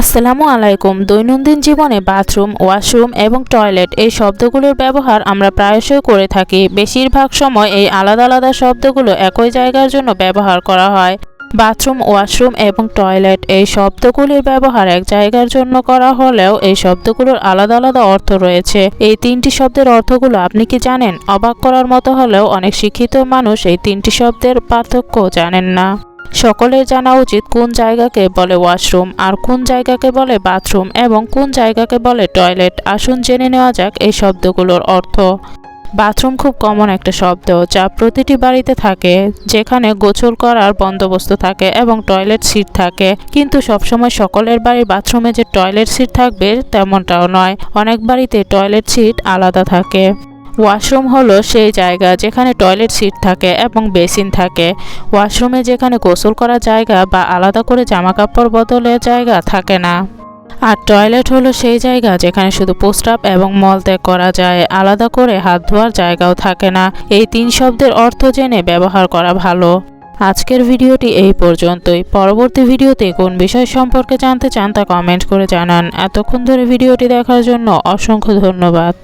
আসসালামু আলাইকুম। দৈনন্দিন জীবনে বাথরুম, ওয়াশরুম এবং টয়লেট এই শব্দগুলোর ব্যবহার আমরা প্রায়শই করে থাকি। বেশিরভাগ সময় এই আলাদা আলাদা শব্দগুলো একই জায়গার জন্য ব্যবহার করা হয়। বাথরুম, ওয়াশরুম এবং টয়লেট এই শব্দগুলির ব্যবহার এক জায়গার জন্য করা হলেও এই শব্দগুলোর আলাদা আলাদা অর্থ রয়েছে। এই তিনটি শব্দের অর্থগুলো আপনি কি জানেন? অবাক করার মতো হলেও অনেক শিক্ষিত মানুষ এই তিনটি শব্দের পার্থক্য জানেন না। সকলের জানা উচিত কোন জায়গাকে বলে ওয়াশরুম, আর কোন জায়গাকে বলে বাথরুম এবং কোন জায়গাকে বলে টয়লেট। আসুন জেনে নেওয়া যাক এই শব্দগুলোর অর্থ। বাথরুম খুব কমন একটা শব্দ, যা প্রতিটি বাড়িতে থাকে, যেখানে গোসল করার বন্দোবস্ত থাকে এবং টয়লেট সিট থাকে। কিন্তু সবসময় সকলের বাড়ির বাথরুমে যে টয়লেট সিট থাকবে, তেমনটাও নয়। অনেক বাড়িতে টয়লেট সিট আলাদা থাকে। ওয়াশরুম হলো সেই জায়গা যেখানে টয়লেট সিট থাকে এবং বেসিন থাকে। ওয়াশরুমে যেখানে গোসল করার জায়গা বা আলাদা করে জামা কাপড় বদলের জায়গা থাকে না। আর টয়লেট হলো সেই জায়গা যেখানে শুধু প্রস্রাব এবং মলত্যাগ করা যায়, আলাদা করে হাত ধোয়ার জায়গাও থাকে না। এই তিন শব্দের অর্থ জেনে ব্যবহার করা ভালো। আজকের ভিডিওটি এই পর্যন্তই। পরবর্তী ভিডিওতে কোন বিষয় সম্পর্কে জানতে চান তা কমেন্ট করে জানান। এতক্ষণ ধরে ভিডিওটি দেখার জন্য অসংখ্য ধন্যবাদ।